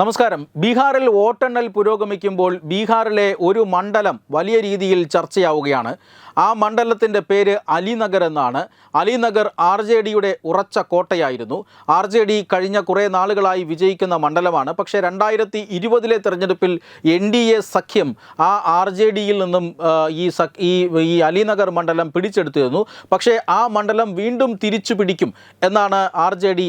നമസ്കാരം. ബീഹാറിൽ വോട്ടെണ്ണൽ പുരോഗമിക്കുമ്പോൾ ബീഹാറിലെ ഒരു മണ്ഡലം വലിയ രീതിയിൽ ചർച്ചയാവുകയാണ്. ആ മണ്ഡലത്തിന്റെ പേര് അലിനഗർ എന്നാണ്. അലിനഗർ ആർ ജെ ഡിയുടെ ഉറച്ച കോട്ടയായിരുന്നു. ആർ ജെ ഡി കഴിഞ്ഞ കുറേ നാളുകളായി വിജയിക്കുന്ന മണ്ഡലമാണ്. പക്ഷേ രണ്ടായിരത്തി ഇരുപതിലെ തെരഞ്ഞെടുപ്പിൽ എൻ ഡി എ സഖ്യം ആ ആർ ജെ ഡിയിൽ നിന്നും ഈ സഖ് ഈ ഈ അലിനഗർ മണ്ഡലം പിടിച്ചെടുത്തിരുന്നു പക്ഷേ ആ മണ്ഡലം വീണ്ടും തിരിച്ചു പിടിക്കും എന്നാണ് ആർ ജെ ഡി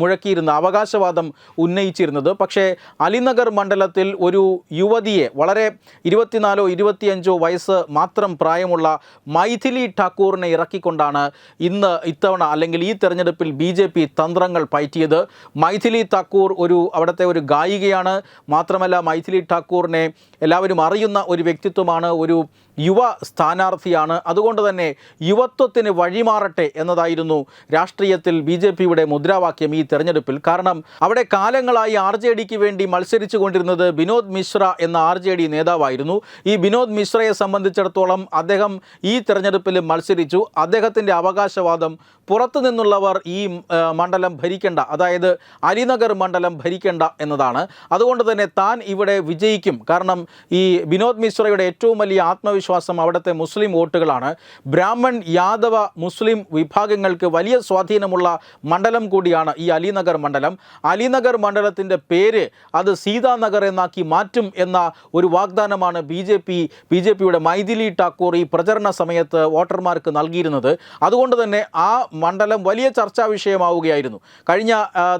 മുഴക്കിയിരുന്ന അവകാശവാദം ഉന്നയിച്ചിരുന്നത്. പക്ഷേ അലിനഗർ മണ്ഡലത്തിൽ ഒരു യുവതിയെ വളരെ ഇരുപത്തിനാലോ ഇരുപത്തിയഞ്ചോ വയസ്സ് മാത്രം പ്രായമുള്ള മൈഥിലി ഠാക്കൂറിനെ ഇറക്കിക്കൊണ്ടാണ് ഇന്ന് ഇത്തവണ അല്ലെങ്കിൽ ഈ തെരഞ്ഞെടുപ്പിൽ ബി ജെ പി തന്ത്രങ്ങൾ പയറ്റിയത്. മൈഥിലി താക്കൂർ ഒരു അവിടുത്തെ ഒരു ഗായികയാണ്. മാത്രമല്ല മൈഥിലി ഠാക്കൂറിനെ എല്ലാവരും അറിയുന്ന ഒരു വ്യക്തിത്വമാണ്. ഒരു യുവ സ്ഥാനാർത്ഥിയാണ്. അതുകൊണ്ട് തന്നെ യുവത്വത്തിന് വഴിമാറട്ടെ എന്നതായിരുന്നു രാഷ്ട്രീയത്തിൽ ബി ജെ പിയുടെ മുദ്രാവാക്യം ഈ തെരഞ്ഞെടുപ്പിൽ. കാരണം അവിടെ കാലങ്ങളായി ആർ ജെ ഡിക്ക് വേണ്ടി മത്സരിച്ചു കൊണ്ടിരുന്നത് വിനോദ് മിശ്ര എന്ന ആർ ജെ ഡി നേതാവായിരുന്നു. ഈ വിനോദ് മിശ്രയെ സംബന്ധിച്ചിടത്തോളം അദ്ദേഹം ഈ തെരഞ്ഞെടുപ്പിൽ മത്സരിച്ചു. അദ്ദേഹത്തിന്റെ അവകാശവാദം പുറത്തു നിന്നുള്ളവർ ഈ മണ്ഡലം ഭരിക്കേണ്ട. അതായത് അലിനഗർ മണ്ഡലം ഭരിക്കേണ്ട എന്നതാണ്. അതുകൊണ്ട് തന്നെ താൻ ഇവിടെ വിജയിക്കും. കാരണം ഈ വിനോദ് മിശ്രയുടെ ഏറ്റവും വലിയ ആത്മവിശ്വാസം അവിടുത്തെ മുസ്ലിം വോട്ടുകളാണ്. ബ്രാഹ്മൺ യാദവ മുസ്ലിം വിഭാഗങ്ങൾക്ക് വലിയ സ്വാധീനമുള്ള മണ്ഡലം കൂടിയാണ് ഈ അലിനഗർ മണ്ഡലം. അലിനഗർ മണ്ഡലത്തിന്റെ പേര് അത് സീതാനഗർ എന്നാക്കി മാറ്റും എന്ന ഒരു വാഗ്ദാനമാണ് B J P B J പിയുടെ മൈഥിലി ഠാക്കൂർ ഈ പ്രചരണ സമയത്ത് വോട്ടർമാർക്ക് നൽകിയിരുന്നത്. അതുകൊണ്ട് തന്നെ ആ മണ്ഡലം വലിയ ചർച്ചാ വിഷയമാവുകയായിരുന്നു. കഴിഞ്ഞ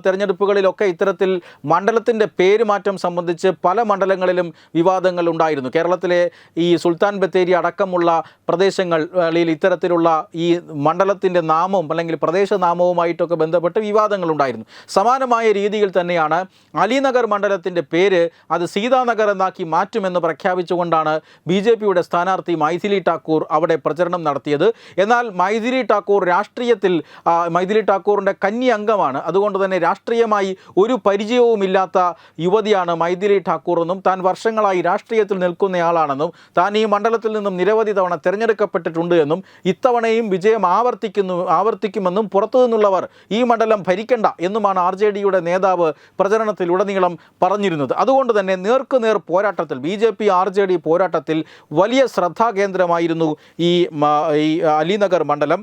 തെരഞ്ഞെടുപ്പുകളിലൊക്കെ ഇത്തരത്തിൽ മണ്ഡലത്തിന്റെ പേര് മാറ്റം സംബന്ധിച്ച് പല മണ്ഡലങ്ങളിലും വിവാദങ്ങൾ ഉണ്ടായിരുന്നു. കേരളത്തിലെ ഈ സുൽത്താൻ അടക്കമുള്ള പ്രദേശങ്ങളിൽ ഇത്തരത്തിലുള്ള ഈ മണ്ഡലത്തിന്റെ നാമവും അല്ലെങ്കിൽ പ്രദേശനാമവുമായിട്ടൊക്കെ ബന്ധപ്പെട്ട് വിവാദങ്ങൾ ഉണ്ടായിരുന്നു സമാനമായ രീതിയിൽ തന്നെയാണ് അലിനഗർ മണ്ഡലത്തിന്റെ പേര് അത് സീതാനഗർ എന്നാക്കി മാറ്റുമെന്ന് പ്രഖ്യാപിച്ചുകൊണ്ടാണ് ബി ജെ പിയുടെ സ്ഥാനാർത്ഥി മൈഥിലി ഠാക്കൂർ അവിടെ പ്രചരണം നടത്തിയത്. എന്നാൽ മൈഥിലി ഠാക്കൂർ രാഷ്ട്രീയത്തിൽ മൈഥിലി ഠാക്കൂറിന്റെ കന്നി അംഗമാണ്. അതുകൊണ്ട് തന്നെ രാഷ്ട്രീയമായി ഒരു പരിചയവുമില്ലാത്ത യുവതിയാണ് മൈഥിലി ഠാക്കൂർ എന്നും താൻ വർഷങ്ങളായി രാഷ്ട്രീയത്തിൽ നിൽക്കുന്നയാളാണെന്നും താൻ ഈ മണ്ഡലത്തിൽ നിന്നും നിരവധി തവണ തിരഞ്ഞെടുക്കപ്പെട്ടിട്ടുണ്ട് എന്നും ഇത്തവണയും വിജയം ആവർത്തിക്കുന്നു ആവർത്തിക്കുമെന്നും പുറത്തു നിന്നുള്ളവർ ഈ മണ്ഡലം ഭരിക്കണ്ട എന്നുമാണ് ആർ ജെ ഡിയുടെ നേതാവ് പ്രചരണത്തിലുടനീളം പറഞ്ഞിരുന്നത്. അതുകൊണ്ട് തന്നെ നേർക്കുനേർ പോരാട്ടത്തിൽ B J P R J D പോരാട്ടത്തിൽ വലിയ ശ്രദ്ധാകേന്ദ്രമായിരുന്നു കേന്ദ്രമായിരുന്നു ഈ അലിനഗർ മണ്ഡലം.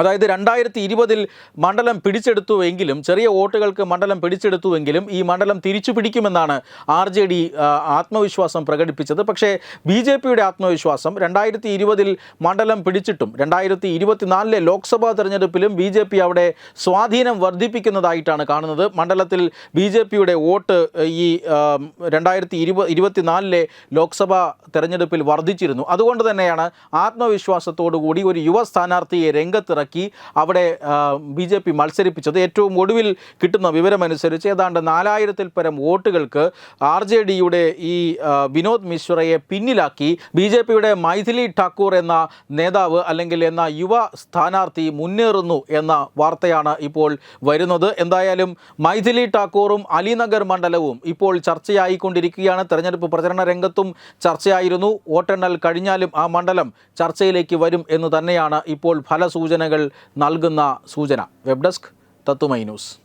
അതായത് രണ്ടായിരത്തി ഇരുപതിൽ മണ്ഡലം പിടിച്ചെടുത്തുവെങ്കിലും ചെറിയ വോട്ടുകൾക്ക് മണ്ഡലം പിടിച്ചെടുത്തുവെങ്കിലും ഈ മണ്ഡലം തിരിച്ചു പിടിക്കുമെന്നാണ് ആർ ജെ ഡി ആത്മവിശ്വാസം പ്രകടിപ്പിച്ചത്. പക്ഷേ ബി ജെ പിയുടെ ആത്മവിശ്വാസം രണ്ടായിരത്തി ഇരുപതിൽ മണ്ഡലം പിടിച്ചിട്ടും രണ്ടായിരത്തി ഇരുപത്തിനാലിലെ ലോക്സഭാ തെരഞ്ഞെടുപ്പിലും ബി ജെ പി അവിടെ സ്വാധീനം വർദ്ധിപ്പിക്കുന്നതായിട്ടാണ് കാണുന്നത്. മണ്ഡലത്തിൽ ബി ജെ പിയുടെ വോട്ട് ഈ രണ്ടായിരത്തി ഇരുപത് ഇരുപത്തിനാലിലെ ലോക്സഭാ തെരഞ്ഞെടുപ്പിൽ വർദ്ധിച്ചിരുന്നു. അതുകൊണ്ട് തന്നെയാണ് ആത്മവിശ്വാസത്തോടു കൂടി ഒരു യുവ സ്ഥാനാർത്ഥിയെ രംഗത്തിറക്കി അവിടെ ബി ജെ പി മത്സരിപ്പിച്ചത്. ഏറ്റവും ഒടുവിൽ കിട്ടുന്ന വിവരമനുസരിച്ച് ഏതാണ്ട് നാലായിരത്തിൽ പരം വോട്ടുകൾക്ക് ആർ ജെ ഡിയുടെ ഈ വിനോദ് മിശ്രയെ പിന്നിലാക്കി ബി ജെ പിയുടെ മൈഥിലി ഠാക്കൂർ എന്ന നേതാവ് അല്ലെങ്കിൽ എന്ന യുവ സ്ഥാനാർത്ഥി മുന്നേറുന്നു എന്ന വാർത്തയാണ് ഇപ്പോൾ വരുന്നത്. എന്തായാലും മൈഥിലി ഠാക്കൂറും അലിനഗർ മണ്ഡലവും ഇപ്പോൾ ചർച്ചയായിക്കൊണ്ടിരിക്കുകയാണ്. തെരഞ്ഞെടുപ്പ് പ്രചരണ രംഗത്തും ചർച്ചയായിരുന്നു. വോട്ടെണ്ണൽ കഴിഞ്ഞാലും ആ മണ്ഡലം ചർച്ചയിലേക്ക് വരും എന്ന് തന്നെയാണ് ഇപ്പോൾ ഫലസൂചനകൾ. നൽകുന്ന സൂചന. വെബ് ഡെസ്ക് തത്തുമൈ ന്യൂസ്.